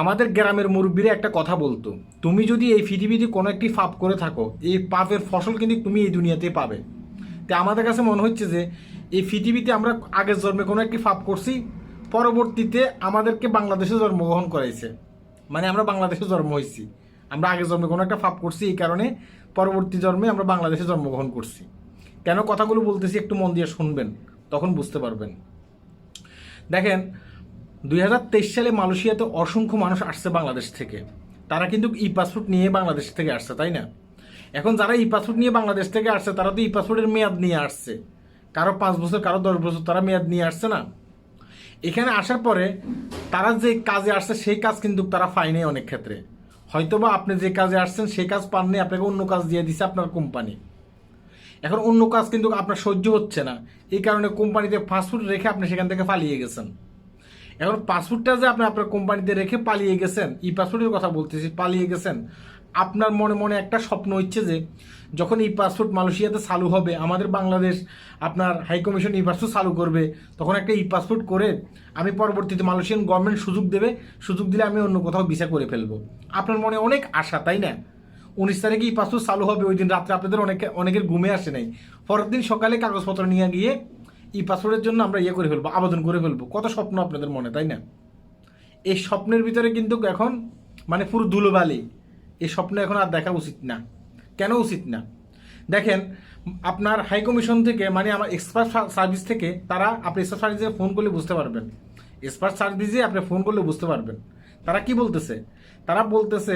আমাদের গ্রামের মুরব্বীরা একটা কথা বলতো, তুমি যদি এই পৃথিবীতে কোনো একটি পাপ করে থাকো, এই পাপের ফসল কিন্তু তুমি এই দুনিয়াতে পাবে। তো আমাদের কাছে মনে হচ্ছে যে, এই পৃথিবীতে আমরা আগের জন্মে কোনো একটি পাপ করছি, পরবর্তীতে আমাদেরকে বাংলাদেশে জন্মগ্রহণ করাইছে। মানে আমরা বাংলাদেশে জন্ম হয়েছি আমরা আগের জন্মে কোনো একটা পাপ করছি, এই কারণে পরবর্তী জন্মে আমরা বাংলাদেশে জন্মগ্রহণ করছি। কেন কথাগুলো বলতেছি একটু মন দিয়ে শুনবেন, তখন বুঝতে পারবেন। দেখেন দুই হাজার তেইশ সালে মালয়েশিয়াতে অসংখ্য মানুষ আসছে বাংলাদেশ থেকে। তারা কিন্তু ই পাসপোর্ট নিয়ে বাংলাদেশ থেকে আসছে, তাই না? এখন যারা ই পাসপোর্ট নিয়ে বাংলাদেশ থেকে আসছে, তারা তো ই পাসপোর্টের মেয়াদ নিয়ে আসছে। কারও পাঁচ বছর, কারও দশ বছর, তারা মেয়াদ নিয়ে আসছে না। এখানে আসার পরে তারা যে কাজে আসছে, সেই কাজ কিন্তু তারা পায়নি অনেক ক্ষেত্রে। হয়তোবা আপনি যে কাজে আসছেন, সেই কাজ পাননি, আপনাকে অন্য কাজ দিয়ে দিছে আপনার কোম্পানি। এখন অন্য কাজ কিন্তু আপনার সহ্য হচ্ছে না। এই কারণে কোম্পানিতে পাসপোর্ট রেখে আপনি সেখান থেকে পালিয়ে গেছেন। এখন পাসপোর্টটা যে আপনি আপনার কোম্পানিতে রেখে পালিয়ে গেছেন ই পাসপোর্টের কথা বলতেছি, পালিয়ে গেছেন, আপনার মনে মনে একটা স্বপ্ন হচ্ছে যে যখন ই পাসপোর্ট মালয়েশিয়াতে চালু হবে, আমাদের বাংলাদেশ আপনার হাই কমিশন ই পাসপোর্ট চালু করবে, তখন একটা ই পাসপোর্ট করে আমি পরবর্তীতে মালয়েশিয়ান গভর্নমেন্ট সুযোগ দেবে, সুযোগ দিলে আমি অন্য কোথাও ভিসা করে ফেলব। আপনার মনে অনেক আশা, তাই না? উনিশ তারিখে ই পাসপোর্ট চালু হবে, ওই দিন রাত্রে আপনাদের অনেকে, অনেকের ঘুমে আসে নাই। পরের দিন সকালে কাগজপত্র নিয়ে গিয়ে ই পাসপোর্টের জন্য আমরা ইয়ে করে ফেলব, আবেদন করে ফেলব। কত স্বপ্ন আপনাদের মনে, তাই না? এই স্বপ্নের ভিতরে কিন্তু এখন মানে পুরো ধুলোবালি। এই স্বপ্ন এখন আর দেখা উচিত না। কেন উচিত না? দেখেন, আপনার হাই কমিশন থেকে মানে আমার এক্সপার্ট সার্ভিস থেকে তারা আপনি এক্সপার্ট সার্ভিসে ফোন করলে বুঝতে পারবেন। এক্সপার্ট সার্ভিসে আপনি ফোন করলে বুঝতে পারবেন। তারা কি বলতেছে? তারা বলতেছে,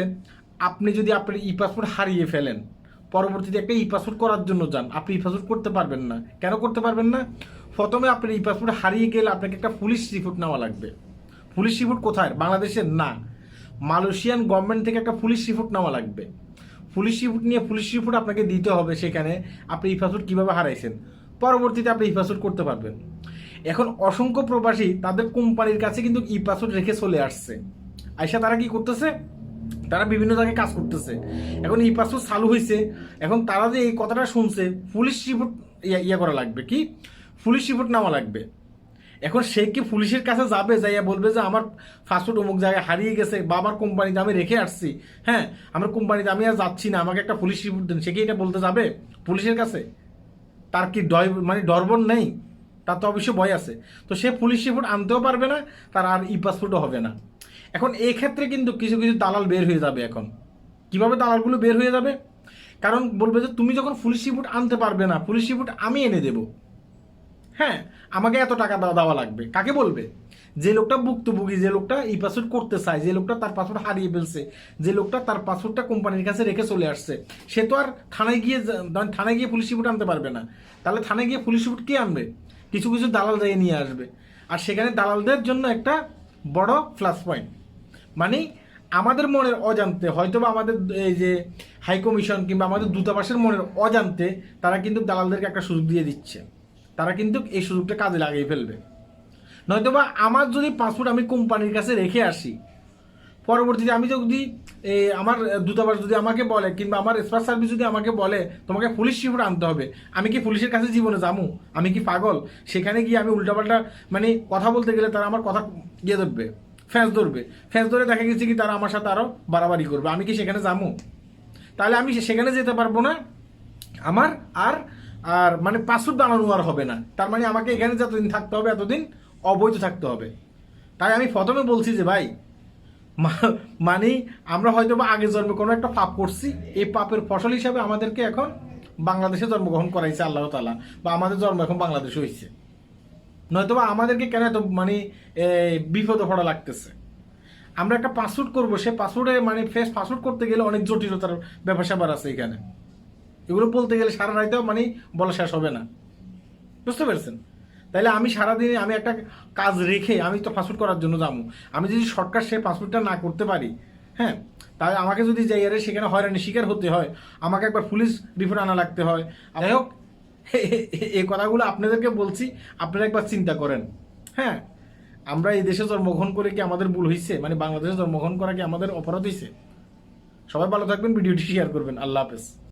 আপনি যদি আপনার ই পাসপোর্ট হারিয়ে ফেলেন, পরবর্তীতে একটা ই পাসপোর্ট করার জন্য যান। আপনি ই পাসপোর্ট করতে পারবেন না। কেন করতে পারবেন না? প্রথমে আপনার ই পাসপোর্ট হারিয়ে গেলে আপনাকে একটা পুলিশ রিপোর্ট নেওয়া লাগবে। পুলিশ রিপোর্ট কোথায়? বাংলাদেশের? না। মালয়েশিয়ান গভর্নমেন্ট থেকে একটা পুলিশ রিপোর্ট নেওয়া লাগবে। পুলিশ রিপোর্ট নিয়ে পুলিশ রিপোর্ট আপনাকে দিতে হবে সেখানে। আপনি ই পাসপোর্ট কীভাবে হারাইছেন? পরবর্তীতে আপনি ই পাসপোর্ট করতে পারবেন। এখন অসংখ্য প্রবাসী তাদের কোম্পানির কাছে কিন্তু ই পাসপোর্ট রেখে চলে আসছে। আইসা তারা কি করতেছে? তারা বিভিন্ন জায়গায় কাজ করতেছে। এখন ই পাসপোর্ট চালু হয়েছে এখন তারা যে এই কথাটা শুনছে পুলিশ রিপোর্ট ইয়া ইয়া করা লাগবে। কি? পুলিশ রিপোর্ট নেওয়া লাগবে। এখন সে কি পুলিশের কাছে যাবে, যাইয়া বলবে যে, আমার ফাস্টফুড অমুক জায়গায় হারিয়ে গেছে, বা আমার কোম্পানিতে আমি রেখে আসছি। হ্যাঁ আমার কোম্পানিতে আমি আর যাচ্ছি না, আমাকে একটা পুলিশ রিপোর্ট দেন। সে কি এটা বলতে যাবে পুলিশের কাছে? তার কি ডয় মানে ডরবন নেই? তার তো অবশ্যই ভয় আছে। তো সে পুলিশ রিপোর্ট আনতেও পারবে না, তার আর ই পাসপোর্টও হবে না। এখন এই ক্ষেত্রে কিন্তু কিছু কিছু দালাল বের হয়ে যাবে এখন। কীভাবে দালালগুলো বের হয়ে যাবে? কারণ বলবে যে, তুমি যখন পুলিশ রিপোর্ট আনতে পারবে না, পুলিশ রিপোর্ট আমি এনে দেবো। হ্যাঁ আমাকে এত টাকা দেওয়া লাগবে। কাকে বলবে? যে লোকটা ভুক্তভোগী, যে লোকটা ই পাসপোর্ট করতে চায়, যে লোকটা তার পাসওয়ার্ড হারিয়ে ফেলছে, যে লোকটা তার পাসওয়ার্ডটা কোম্পানির কাছে রেখে চলে আসছে, সে তো আর থানায় গিয়ে থানায় গিয়ে পুলিশ রিপোর্ট আনতে পারবে না। তাহলে থানায় গিয়ে পুলিশ রিপোর্ট কে আনবে? কিছু কিছু দালাল যাইয়ে নিয়ে আসবে। আর সেখানে দালালদের জন্য একটা বড় প্লাস পয়েন্ট মানে আমাদের মনের অজান্তে হয়তো বা আমাদের এই যে হাই কমিশন কিংবা আমাদের দূতাবাসের মনের অজান্তে তারা কিন্তু দালালদেরকে একটা সুযোগ দিয়ে দিচ্ছে। তারা কিন্তু এই সুযোগটা কাজে লাগিয়ে ফেলবে। নয়তোবা আমার যদি পাসপোর্ট আমি কোম্পানির কাছে রেখে আসি, পরবর্তীতে আমি যদি আমার দূতাবাস যদি আমাকে বলে কিংবা আমার স্পার সার্ভিস যদি আমাকে বলে, তোমাকে পুলিশ রিপোর্ট আনতে হবে, আমি কি পুলিশের কাছে জীবনে যাব? আমি কি পাগল? সেখানে গিয়ে আমি উল্টাপাল্টা মানে কথা বলতে গেলে তারা আমার কথা ইয়ে ধরবে ফ্যাঁস ধরবে। ফ্যাঁস ধরে দেখা গেছে কি তারা আমার সাথে আরও বাড়াবাড়ি করবে, আমি কি সেখানে যাব? তাহলে আমি সেখানে যেতে পারব না। আমার আর আর মানে পাসপোর্ট বানানো আর হবে না। তার মানে আমাকে এখানে যতদিন থাকতে হবে, এতদিন অবৈধ থাকতে হবে। তাই আমি প্রথমে বলছি যে, ভাই মানে আমরা হয়তো বা আগের জন্মে কোনো একটা পাপ করছি, এই পাপের ফসল হিসাবে আমাদেরকে এখন বাংলাদেশে জন্মগ্রহণ করাইছে আল্লাহ তালা বা আমাদের জন্ম এখন বাংলাদেশে হয়েছে নয়তো বা আমাদেরকে কেন এত মানে বিপদে পড়া লাগতেছে? আমরা একটা পাসপোর্ট করব, সে পাসপোর্টে মানে ফেস পাসপোর্ট করতে গেলে অনেক জটিলতার ব্যাপার স্যাপার আছে এখানে। এগুলো বলতে গেলে সারা রাইতেও মানে বলা শেষ হবে না। বুঝতে পেরেছেন? তাইলে আমি সারাদিনে আমি একটা কাজ রেখে আমি তো পাসপোর্ট করার জন্য যাব। আমি যদি শর্টকাট সে পাসপোর্টটা না করতে পারি হ্যাঁ তাহলে আমাকে যদি যাই আরে সেখানে হয়রানি শিকার হতে হয়, আমাকে একবার পুলিশ রিপোর্ট আনা লাগতে হয়। যাই হোক এই কথাগুলো আপনাদেরকে বলছি, আপনারা একবার চিন্তা করেন। হ্যাঁ আমরা এই দেশে জন্মগ্রহণ করে কি আমাদের ভুল হয়েছে মানে বাংলাদেশে জন্মগ্রহণ করা কি আমাদের অপরাধ হয়েছে সবাই ভালো থাকবেন, ভিডিওটি শেয়ার করবেন। আল্লাহ হাফেজ।